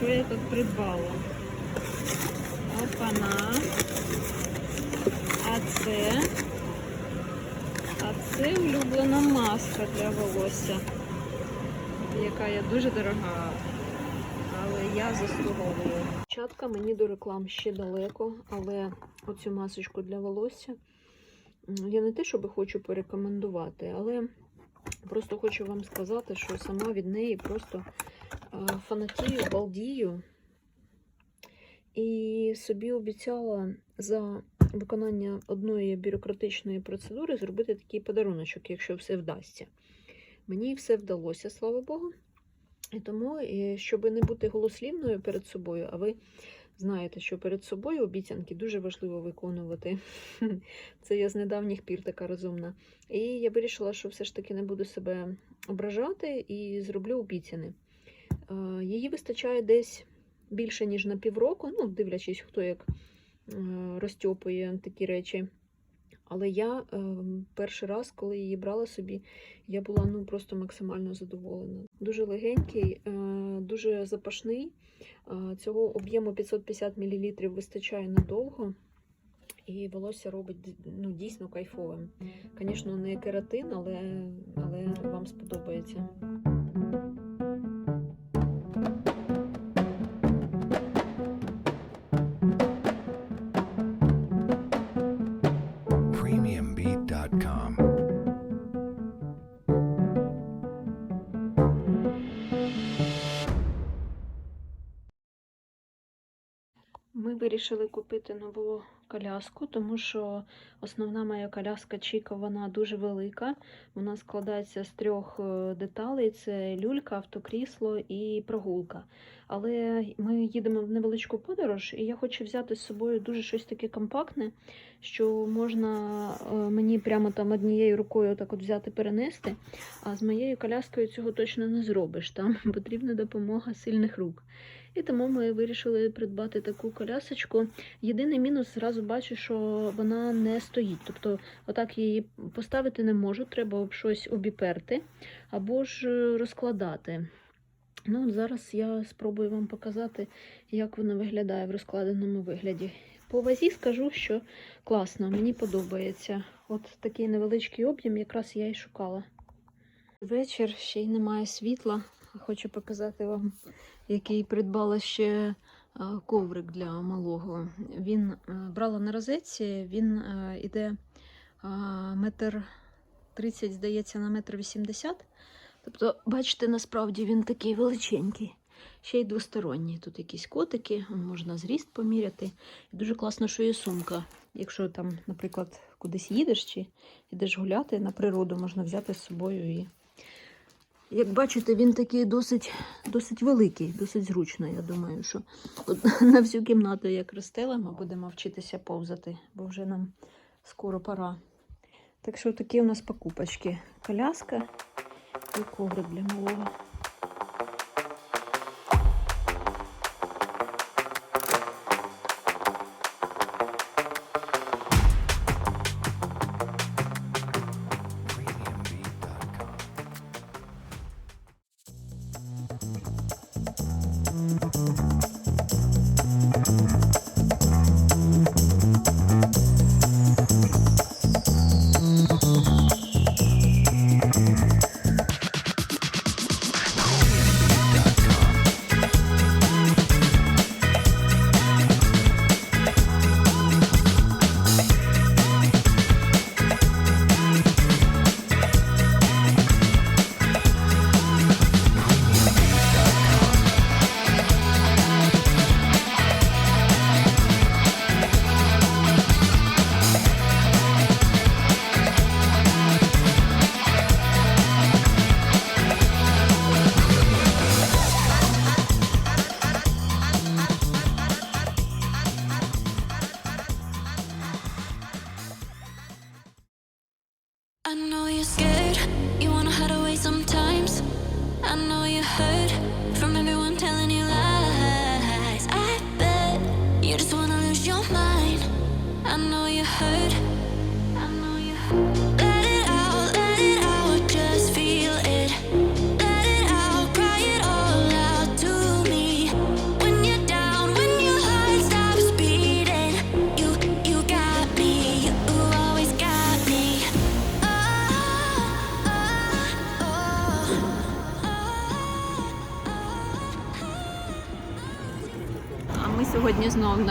що я тут придбала. Опана. А це. А це улюблена маска для волосся, яка є дуже дорога, але я заслуговую. Чатка мені до реклам ще далеко, але оцю масочку для волосся я не те, щоб хочу порекомендувати, але просто хочу вам сказати, що сама від неї просто е, фанатію, балдію. І собі обіцяла за виконання одної бюрократичної процедури зробити такий подаруночок, якщо все вдасться. Мені все вдалося, слава Богу. І тому, щоб не бути голослівною перед собою, а ви знаєте, що перед собою обіцянки дуже важливо виконувати. Це я з недавніх пір така розумна. І я вирішила, що все ж таки не буду себе ображати і зроблю обіцяни. Її вистачає десь більше, ніж на півроку, ну, дивлячись, хто як розтьопує такі речі. Але я е, перший раз, коли її брала собі, я була ну, просто максимально задоволена. Дуже легенький, е, дуже запашний. Е, цього об'єму 550 мл вистачає надовго. І волосся робить ну, дійсно кайфовим. Звісно, не кератин, але, але вам сподобається. Вирішили купити нову коляску, тому що основна моя коляска Чіка, вона дуже велика. Вона складається з трьох е, деталей: це люлька, автокрісло і прогулка. Але ми їдемо в невеличку подорож, і я хочу взяти з собою дуже щось таке компактне, що можна е, мені прямо там однією рукою так от взяти перенести. А з моєю коляскою цього точно не зробиш. Там потрібна допомога сильних рук. І тому ми вирішили придбати таку колясочку. Єдиний мінус зразу бачу, що вона не стоїть. Тобто, отак її поставити не можу, треба щось обіперти або ж е, розкладати. Ну, зараз я спробую вам показати, як вона виглядає в розкладеному вигляді. По вазі скажу, що класно, мені подобається. От такий невеличкий об'єм, якраз я і шукала. Вечір ще й немає світла. Хочу показати вам, який придбала ще коврик для малого. Він брала на розетці, він іде метр 30, здається, на метр 80. Тобто, бачите, насправді він такий величенький. Ще й двосторонній. Тут якісь котики, можна зріст поміряти. І дуже класно, що є сумка. Якщо там, наприклад, кудись їдеш чи йдеш гуляти на природу, можна взяти з собою і як бачите, він такий досить, досить великий, досить зручно. Я думаю, що от на всю кімнату як розстелимо, будемо вчитися повзати, бо вже нам скоро пора. Так що такі у нас покупочки. Коляска і коврик для малого.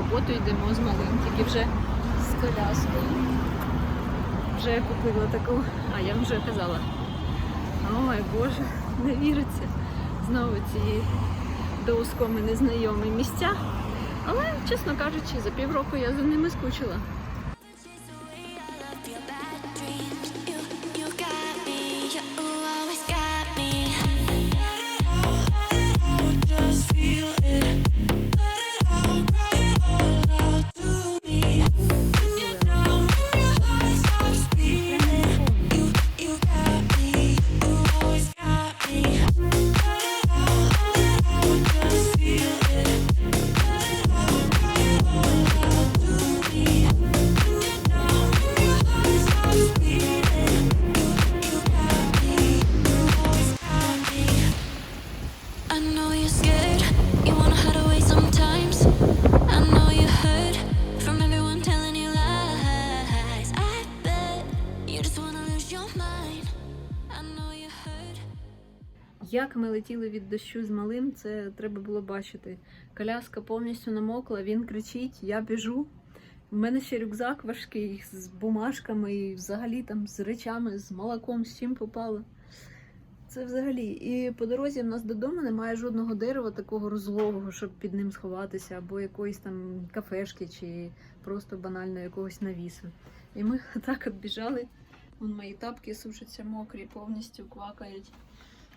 Роботу йдемо з малим, тільки вже з коляскою. Вже я купила таку, а я вже казала. Ой Боже, не віриться. Знову ці доускоми незнайомі місця. Але, чесно кажучи, за півроку я за ними скучила. Летіли від дощу з малим, це треба було бачити. Коляска повністю намокла, він кричить, я біжу. У мене ще рюкзак важкий з бумажками і взагалі там з речами, з молоком, з чим попало. Це взагалі. І по дорозі в нас додому немає жодного дерева такого розлогого, щоб під ним сховатися, або якоїсь там кафешки, чи просто банально якогось навісу. І ми так от біжали. Вон мої тапки сушаться мокрі, повністю квакають.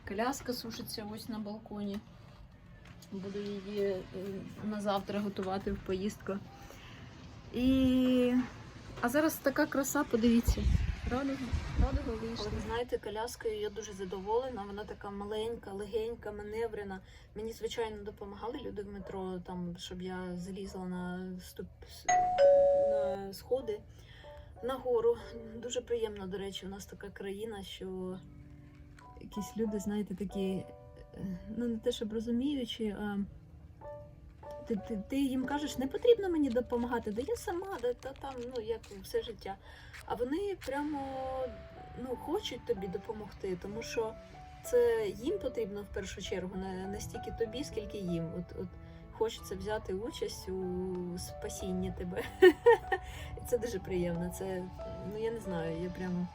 Коляска сушиться ось на балконі. Буду її е, на завтра готувати в поїздку. І... А зараз така краса, подивіться. Радуга, радуга вийшла. Ви знаєте, коляскою я дуже задоволена. Вона така маленька, легенька, маневрена. Мені, звичайно, допомагали люди в метро, там, щоб я залізла на, ступ... на сходи нагору. Дуже приємно, до речі, у нас така країна, що якісь люди, знаєте, такі, е, ну не те, щоб розуміючи, а ти, ти, ти їм кажеш, не потрібно мені допомагати, да я сама, да, та там, ну як все життя. А вони прямо ну, хочуть тобі допомогти, тому що це їм потрібно в першу чергу, не, не стільки тобі, скільки їм. От, от хочеться взяти участь у спасінні тебе. Це дуже приємно. Це, ну я не знаю, я прямо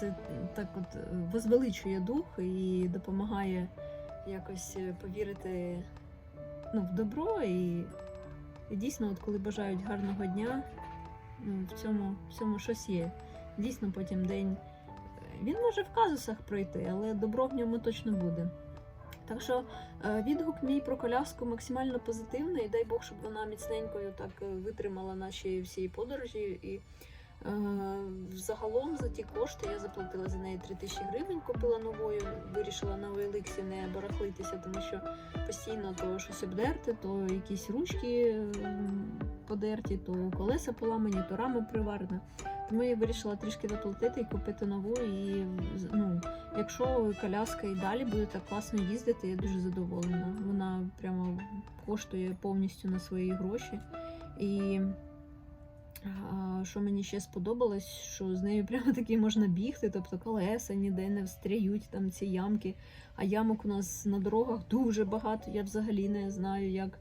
це так от е, возвеличує дух і допомагає якось е, повірити ну, в добро. І, і дійсно, от коли бажають гарного дня, ну, в цьому, в цьому щось є. Дійсно, потім день е, він може в казусах пройти, але добро в ньому точно буде. Так що відгук мій про коляску максимально позитивний. Дай Бог, щоб вона міцненькою так витримала наші всі подорожі. І загалом за ті кошти я заплатила за неї 3 тисячі гривень, купила новою, вирішила на OLX не барахлитися, тому що постійно то щось обдерте, то якісь ручки подерті, то колеса поламані, то рама приварена. Тому я вирішила трішки доплатити і купити нову. І ну, якщо коляска і далі буде так класно їздити, я дуже задоволена. Вона прямо коштує повністю на свої гроші. І що мені ще сподобалось, що з нею прямо таки можна бігти, тобто колеса ніде не встряють там ці ямки. А ямок у нас на дорогах дуже багато. Я взагалі не знаю, як,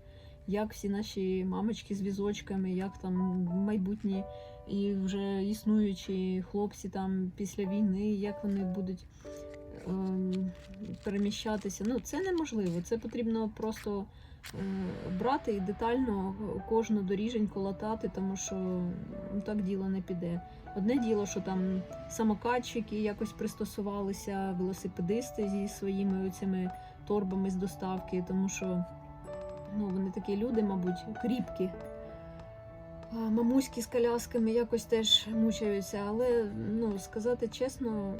як всі наші мамочки з візочками, як там майбутні і вже існуючі хлопці там після війни, як вони будуть ем, переміщатися. Ну, це неможливо. Це потрібно просто брати і детально кожну доріженьку латати, тому що ну, так діло не піде. Одне діло, що там самокатчики якось пристосувалися, велосипедисти зі своїми цими торбами з доставки, тому що ну, вони такі люди, мабуть, кріпкі. А, Мамуськи з колясками якось теж мучаються, але ну, сказати чесно,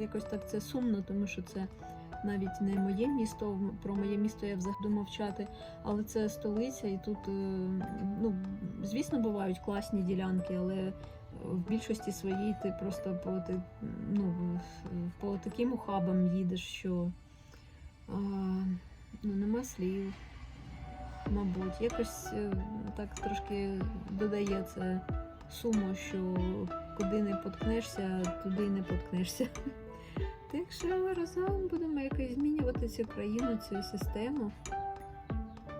якось так це сумно, тому що це навіть не моє місто. Про моє місто я взагалі мовчати, але це столиця, і тут, е, ну, звісно, бувають класні ділянки, але в більшості своїй ти просто по, ти, ну, по таким ухабам їдеш, що ну, нема слів. Мабуть, якось е, так трошки додає це суму, що куди не поткнешся, туди й не поткнешся. Так що разом будемо якось змінювати цю країну, цю систему.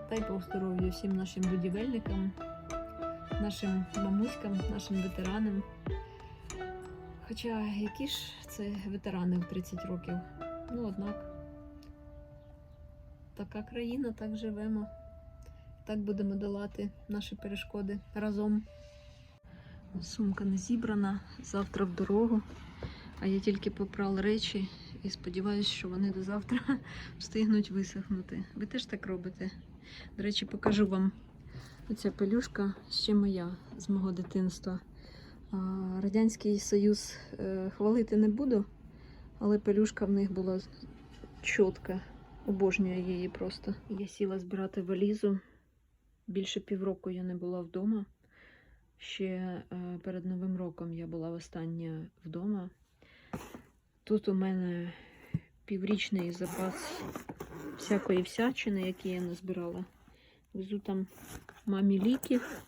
Дай Бог здоров'я всім нашим будівельникам, нашим мамуськам, нашим ветеранам. Хоча які ж це ветерани в 30 років? Ну, однак, така країна, так живемо. Так будемо долати наші перешкоди разом. Сумка не зібрана, завтра в дорогу. А я тільки попрала речі і сподіваюся, що вони до завтра встигнуть висохнути. Ви теж так робите? До речі, покажу вам оця пелюшка ще моя з мого дитинства. Радянський Союз е, хвалити не буду, але пелюшка в них була чітка. Обожнюю її просто. Я сіла збирати валізу. Більше півроку я не була вдома. Ще е, перед Новим роком я була востаннє вдома. Тут у мене піврічний запас всякої всячини, які я назбирала. Везу там мамі ліків.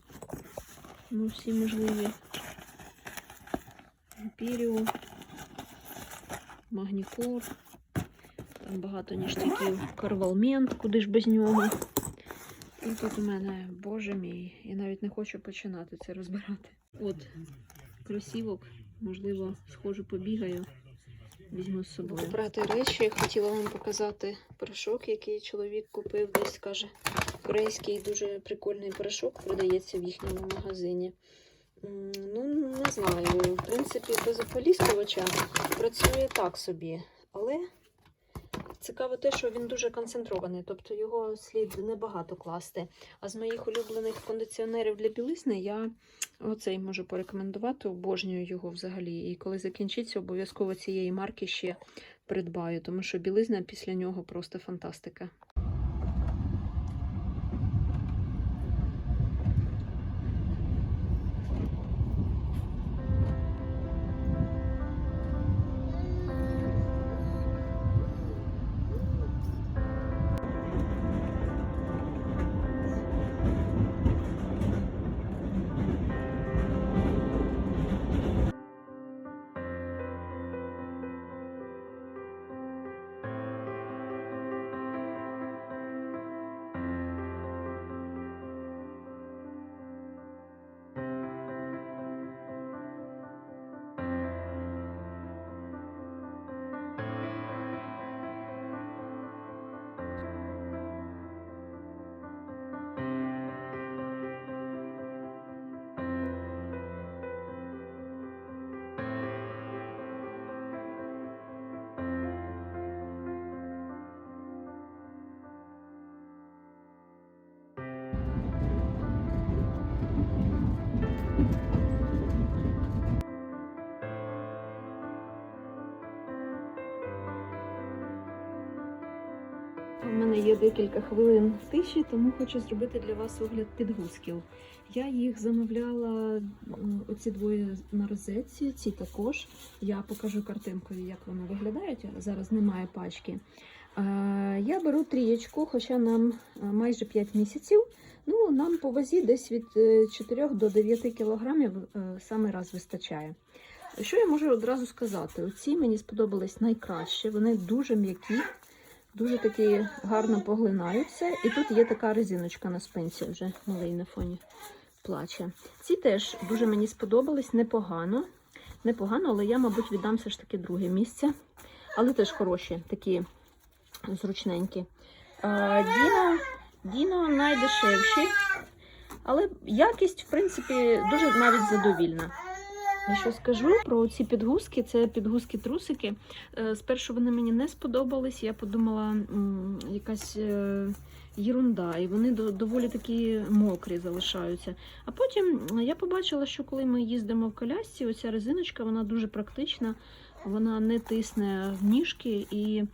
Ну, всі можливі. Імперіо, Магнікор. Там багато ніштяків. Карвалмент, куди ж без нього. І тут у мене, боже мій, я навіть не хочу починати це розбирати. От, кросівок, можливо, схожу побігаю. Візьму з собою. Брати речі, хотіла вам показати порошок, який чоловік купив. Десь каже, корейський дуже прикольний порошок продається в їхньому магазині. Ну, не знаю. В принципі, без ополіскувача працює так собі. Але цікаво те, що він дуже концентрований, тобто його слід небагато класти. А з моїх улюблених кондиціонерів для білизни я оцей можу порекомендувати, обожнюю його взагалі. І коли закінчиться, обов'язково цієї марки ще придбаю, тому що білизна після нього просто фантастика. Мене є декілька хвилин тиші, тому хочу зробити для вас огляд підгузків. Я їх замовляла оці двоє на розетці, ці також. Я покажу картинкою, як вони виглядають. Зараз немає пачки. Е, Я беру трієчку, хоча нам е, майже 5 місяців. Ну, нам по вазі десь від е, 4 до 9 кілограмів е, саме раз вистачає. Що я можу одразу сказати? Оці мені сподобались найкраще. Вони дуже м'які, дуже такі гарно поглинаються. І тут є така резиночка на спинці, вже малий на фоні плаче. Ці теж дуже мені сподобались, непогано. Непогано, але я, мабуть, віддам все ж таки друге місце. Але теж хороші, такі зручненькі. Діно, Діно найдешевші, але якість, в принципі, дуже навіть задовільна. Що скажу про ці підгузки? Це підгузки-трусики. Е, Спершу вони мені не сподобались. Я подумала, якась е, єрунда, і вони доволі такі мокрі залишаються. А потім я побачила, що коли ми їздимо в колясці, оця резиночка вона дуже практична, вона не тисне в ніжки, і е,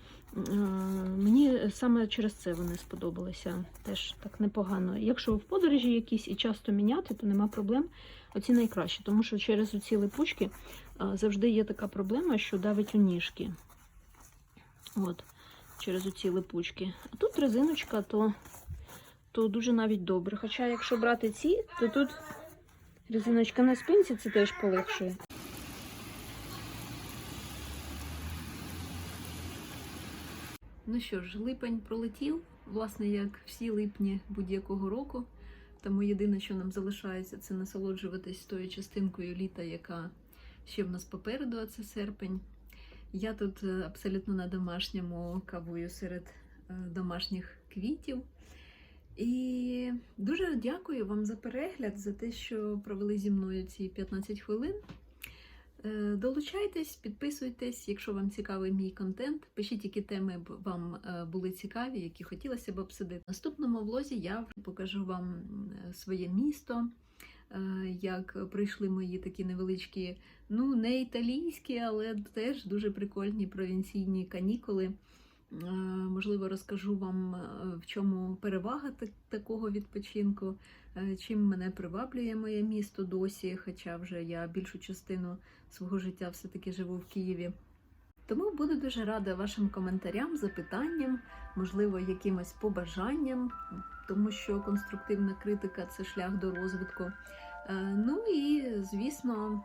мені саме через це вони сподобалися. Теж так непогано. Якщо в подорожі якісь і часто міняти, то нема проблем. Оці найкращі, тому що через оці липучки завжди є така проблема, що давить у ніжки. От, через оці липучки. А тут резиночка, то, то дуже навіть добре. Хоча, якщо брати ці, то тут резиночка на спинці це теж полегшує. Ну що ж, липень пролетів, власне, як всі липні будь-якого року. Тому єдине, що нам залишається, це насолоджуватись тою частинкою літа, яка ще в нас попереду, а це серпень. Я тут е, абсолютно на домашньому кавую серед е, домашніх квітів. І дуже дякую вам за перегляд, за те, що провели зі мною ці 15 хвилин. Е, Долучайтесь, підписуйтесь, якщо вам цікавий мій контент. Пишіть, які теми вам е, були цікаві, які хотілося б обсудити. В наступному влозі я покажу вам е, своє місто, як пройшли мої такі невеличкі, ну не італійські, але теж дуже прикольні провінційні канікули. Можливо, розкажу вам, в чому перевага такого відпочинку, чим мене приваблює моє місто досі, хоча вже я більшу частину свого життя все-таки живу в Києві. Тому буду дуже рада вашим коментарям, запитанням, можливо, якимось побажанням, тому що конструктивна критика це шлях до розвитку. Е, Ну і, звісно,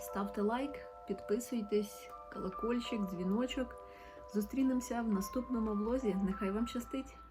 ставте лайк, підписуйтесь, колокольчик, дзвіночок. Зустрінемося в наступному влозі. Нехай вам щастить!